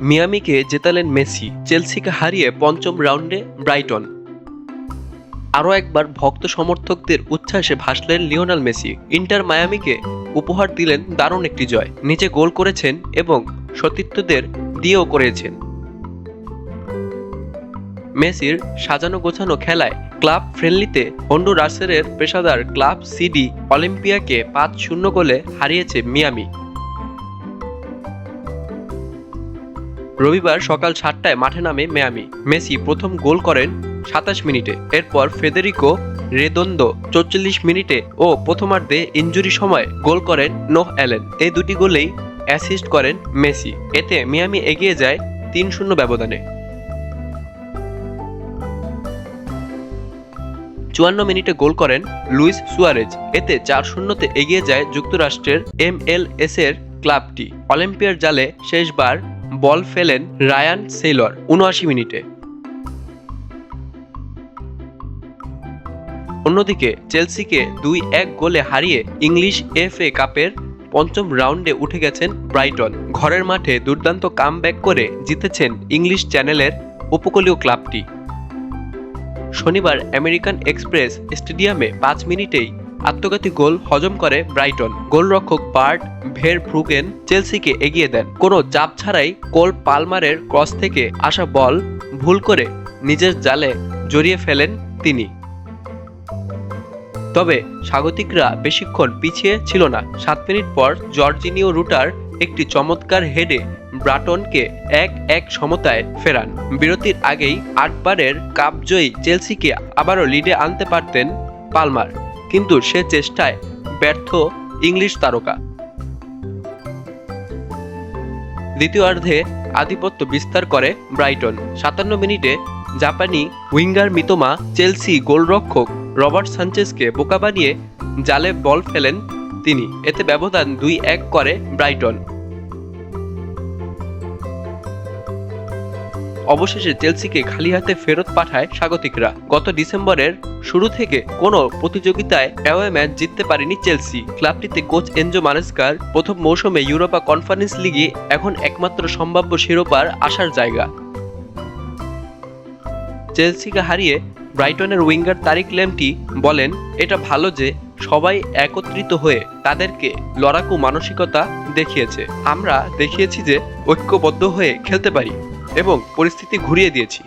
মিয়ামিকে জেতালেন Messi, চেলসিকে হারিয়ে পঞ্চম রাউন্ডে ব্রাইটন। আরও একবার ভক্ত সমর্থকদের উচ্ছ্বাসে ভাসলেন লিওনাল মেসি। ইন্টার মায়ামিকে উপহার দিলেন দারুণ একটি জয় নিজে গোল করেছেন এবং সতীর্থদের দিয়েও করেছেন। মেসির সাজানো গোছানো খেলায় ক্লাব ফ্রেন্ডলিতে হন্ডুরাসের পেশাদার ক্লাব সিডি অলিম্পিয়াকে পাঁচ শূন্য গোলে হারিয়েছে মিয়ামি। রবিবার সকাল সাতটায় মাঠে নামে মিয়ামি। মেসি প্রথম গোল করেন সাতাশ মিনিটে। এরপর ফেদেরিকো রেদন্দ চৌচল্লিশ মিনিটে ও প্রথমার্ধে ইঞ্জুরি সময় গোল করেন নোহ অ্যালেন। এই দুটি গোলেই অ্যাসিস্ট করেন মেসি। এতে মিয়ামি এগিয়ে যায় তিন শূন্য ব্যবধানে। চুয়ান্ন মিনিটে গোল করেন লুইস সুয়ারেজ। এতে চার শূন্যতে এগিয়ে যায় যুক্তরাষ্ট্রের এম এল এস এর ক্লাবটি। অলিম্পিয়ার জালে শেষবার বল ফেলেন রায়ান সেইলর উনআশি মিনিটে। অন্যদিকে চেলসিকে দুই এক গোলে হারিয়ে ইংলিশ এফএ কাপের পঞ্চম রাউন্ডে উঠে গেছেন ব্রাইটন। ঘরের মাঠে দুর্দান্ত কামব্যাক করে জিতেছেন ইংলিশ চ্যানেলের উপকূলীয় ক্লাবটি। শনিবার আমেরিকান এক্সপ্রেস স্টেডিয়ামে পাঁচ মিনিটেই আত্মঘাতী গোল হজম করে ব্রাইটন। গোলরক্ষক বার্ট ভের ফ্রুগেন চেলসিকে এগিয়ে দেন। কোনো চাপ ছাড়াই কোল পালমারের ক্রস থেকে আসা বল ভুল করে নিজের জালে জড়িয়ে ফেলেন তিনি। তবে স্বাগতিকরা বেশিক্ষণ পিছিয়ে ছিল না। সাত মিনিট পর জর্জিনিও রুটার একটি চমৎকার হেডে ব্রাটনকে এক এক সমতায় ফেরান। বিরতির আগেই আটবারের কাপজয়ী চেলসিকে আবারও লিডে আনতে পারতেন পালমার। কিন্তু সে চেষ্টায় ব্যর্থ ইংলিশ তারকা। দ্বিতীয়ার্ধে আধিপত্য বিস্তার করে ব্রাইটন। সাতান্ন মিনিটে জাপানি উইঙ্গার মিতোমা চেলসি গোলরক্ষক রবার্ট সানচেসকে বোকা বানিয়ে জালে বল ফেলেন তিনি। এতে ব্যবধান দুই এক করে ব্রাইটন। অবশেষে চেলসিকে খালি হাতে ফেরত পাঠায় স্বাগতিকরা। গত ডিসেম্বরের শুরু থেকে কোনো প্রতিযোগিতায় অ্যাওয়ে ম্যাচ জিততে পারেনি চেলসি। ক্লাবটিতে কোচ এনজো মানেস্কার প্রথম মৌসুমে ইউরোপা কনফারেন্স লিগে এখন একমাত্র সম্ভাব্য শিরোপার আসার জায়গা। চেলসিকে হারিয়ে ব্রাইটনের উইঙ্গার তারিক লেমটি বলেন, এটা ভালো যে সবাই একত্রিত হয়ে তাদেরকে লড়াকু মানসিকতা দেখিয়েছে। আমরা দেখিয়েছি যে ঐক্যবদ্ধ হয়ে খেলতে পারি। এবং পরিস্থিতি ঘুরিয়ে দিয়েছি।